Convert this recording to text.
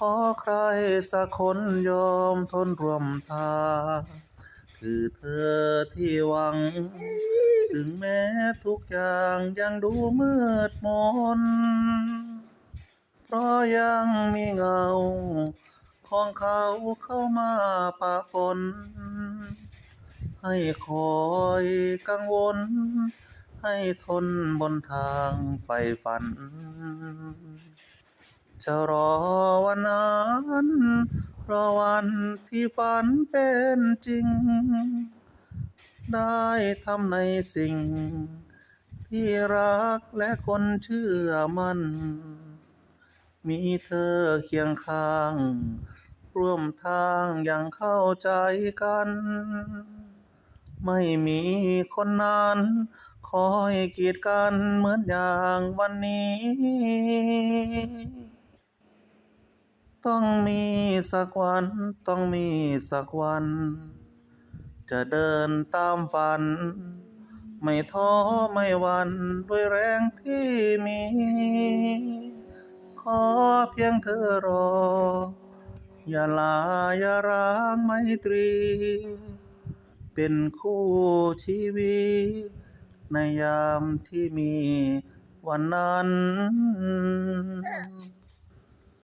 ขอใครสักคนยอมทนร่วมทางคือเธอที่หวัง ถึงแม้ทุกอย่างยังดูมืดมน เพราะยังมีเงา ของเขาเข้ามาปะปน ให้คอยกังวล ให้ทนบนทางไฟฝัน จะรอวันนั้น รอวันที่ฝันเป็นจริง ได้ทำในสิ่ง ที่รักและคนเชื่อมันมีเธอเคียงข้าง ร่วมทางอย่างเข้าใจกัน ไม่มีคนนั้นคอยกีดกันเหมือนอย่างวันนี้ ต้องมีสักวัน ต้องมีสักวัน จะเดินตามฝัน ไม่ท้อไม่หวันด้วยแรงที่มี ขอเพียงเธอรอ อย่าลาอย่าร้างไมตรี เป็นคู่ชีวิต ในยามที่มีวันนั้น